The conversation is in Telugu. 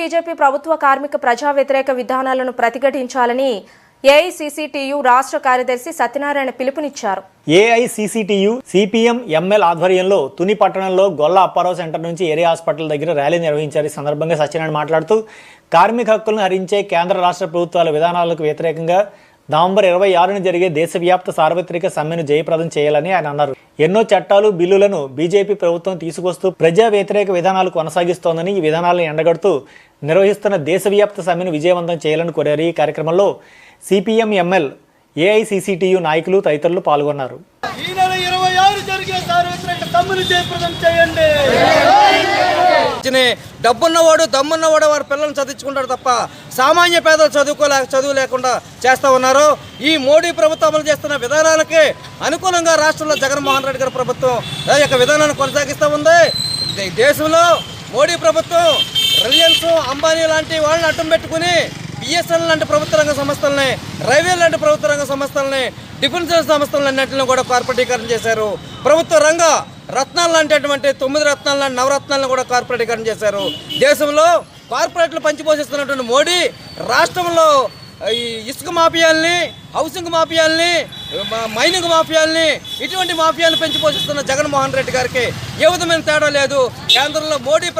బీజేపీ ప్రభుత్వ కార్మిక ప్రజా వ్యతిరేక విధానాలను ప్రతిఘటించాలని ఏఐసిసిటియు రాష్ట్ర కార్యదర్శి సత్యనారాయణ పిలుపునిచ్చారు. ఏఐసిసిటియు సిపిఎం ఎంఎల్ ఆధ్వర్యంలో తుని పట్టణంలో గొల్ల అప్పారావు సెంటర్ నుంచి ఏరియా హాస్పిటల్ దగ్గర ర్యాలీ నిర్వహించారు. ఈ సందర్భంగా సత్యనారాయణ మాట్లాడుతూ కార్మిక హక్కులను హరించే కేంద్ర రాష్ట్ర ప్రభుత్వాల విధానాలకు వ్యతిరేకంగా నవంబర్ ఇరవై ఆరున జరిగే దేశవ్యాప్త సార్వత్రిక సమ్మెను జయప్రదం చేయాలని ఆయన అన్నారు. ఎన్నో చట్టాలు బిల్లులను బీజేపీ ప్రభుత్వం తీసుకొస్తూ ప్రజా వ్యతిరేక విధానాలు కొనసాగిస్తోందని ఈ విధానాలను ఎండగడుతూ నిర్వహిస్తున్న దేశవ్యాప్త సమ్మెను విజయవంతం చేయాలని కోరారు. ఈ కార్యక్రమంలో సిపిఎం ఎంఎల్ ఏఐసిసిటియు నాయకులు తదితరులు పాల్గొన్నారు. ఈ నెల ఇరవై ఆరు జరిగే సార్వత్రిక సమ్మెను జయప్రదం చేయండి. డబ్బున్నవాడు దమ్మున్నవాడు వారి పిల్లల్ని చదివించుకుంటాడు తప్ప సామాన్య పేదలు చదువుకోలే చదువు లేకుండా చేస్తూ ఉన్నారు ఈ మోడీ ప్రభుత్వం అమలు చేస్తున్న విధానాలకి అనుకూలంగా రాష్ట్రంలో జగన్మోహన్ రెడ్డి గారి ప్రభుత్వం యొక్క విధానాన్ని కొనసాగిస్తూ ఉంది. దేశంలో మోడీ ప్రభుత్వం రిలయన్స్ అంబానీ లాంటి వాళ్ళని అడ్డం పెట్టుకుని బిఎస్ఎన్ లాంటి ప్రభుత్వ రంగ సంస్థల్ని రైల్వే లాంటి ప్రభుత్వ రంగ సంస్థల్ని డిఫెన్స్ సంస్థలన్నింటిని కూడా కార్పొరేటీకరణ చేశారు. ప్రభుత్వ రంగ రత్నాలు లాంటిటువంటి తొమ్మిది రత్నాలు లాంటి నవరత్నాలను కూడా కార్పొరేటీకరణ చేశారు. దేశంలో కార్పొరేట్లు పంచిపోషిస్తున్నటువంటి మోడీ రాష్ట్రంలో ఈ ఇసుక మాఫియాల్ని హౌసింగ్ మాఫియాల్ని మైనింగ్ మాఫియాల్ని ఇటువంటి మాఫియాలను పెంచి పోషిస్తున్న జగన్మోహన్ రెడ్డి గారికి ఏ విధమైన తేడా లేదు. కేంద్రంలో మోడీ